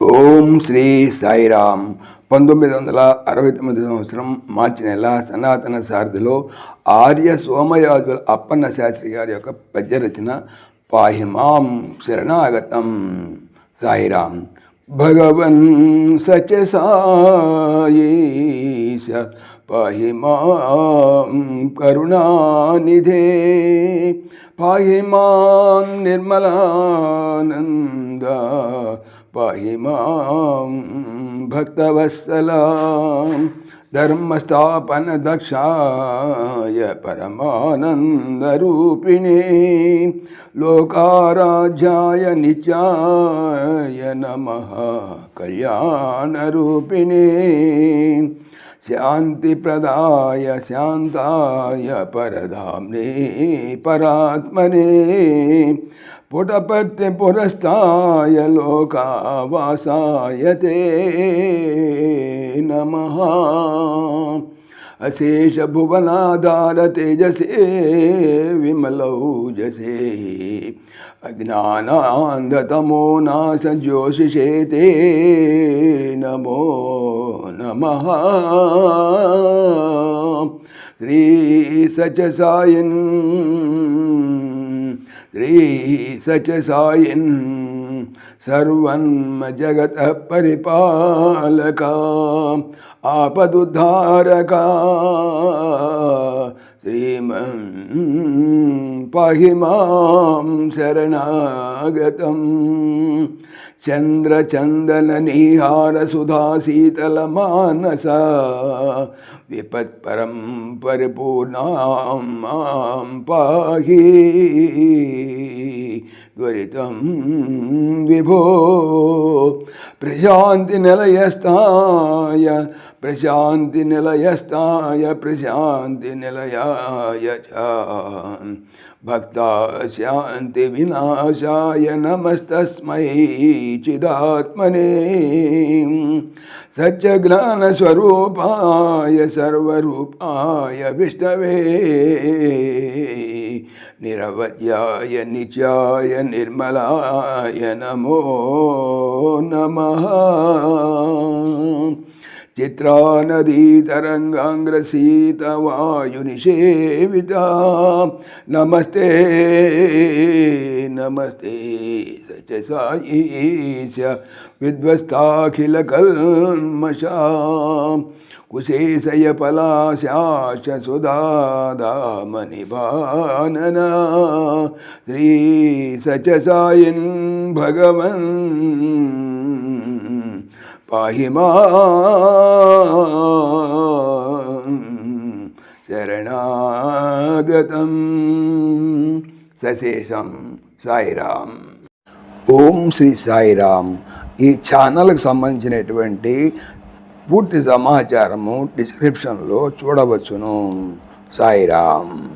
ఓం శ్రీ సాయిరామ్. పంతొమ్మిది వందల అరవై తొమ్మిది సంవత్సరం మార్చి నెల సనాతన సారథిలో ఆర్య సోమయాజుల అప్పన్న శాస్త్రి గారి యొక్క పద్య రచన పాహిమాం శరణాగతం. సాయిరామ్ భగవన్ సచ సాయీశ పాహి మాం కరుణానిధే పాహి మాం నిర్మలానంద पाहि माँ भक्तवत्सलां धर्मस्थापनदक्षाय परमानन्दरूपिणे लोकाराध्याय निचाय नमः कल्याणरूपिणे శాంతిప్రదాయ శాంతాయ పరధామ్నే పరాత్మనే. పుటపత్తి పురస్థాయ లోకావాసాయ తే నమ. അശേഷഭുവനാദാര തേജസേ വിമലൗജസേ. അജ്ഞാനാന്തതമോ നാശ ജ്യോതിഷേ തേ നമോ നമ. ശ്രീ സച്ചസായൻ ശ്രീ സച്ചസായൻ सर्वन्मजगतः परिपालका आपदुद्धारका श्रीमन् पाहि मां शरणागतम् चन्द्रचन्दननीहारसुधाशीतलमानसा विपत्परं परिपूर्णां मां पाहि శీతల మానస విపత్పరం ప్రశాంతి నిలయస్థాయ ప్రశాంతి నిలయాయ భక్త శాంతి వినాశాయ నమస్తస్మై చిదాత్మనే. సత్యజ్ఞానస్వరూపాయ సర్వరూపాయ విష్ణవే. నిరవధ్యాయ నిత్యాయ నిర్మలాయ నమో నమః. चित्रानदीतरङ्गाङ्ग्रसीतवायुनिषेविता नमस्ते नमस्ते सच सायीश विध्वस्ताखिलकल्मषां। कुशेशय पलाशाश श्री सच सायिन् भगवन् పాహిమా శరణాగతం సశేషం సాయిరామ్ ఓం శ్రీ సాయిరామ్ ఈ ఛానల్కి సంబంధించినటువంటి పూర్తి సమాచారము డిస్క్రిప్షన్లో చూడవచ్చును. సాయిరామ్।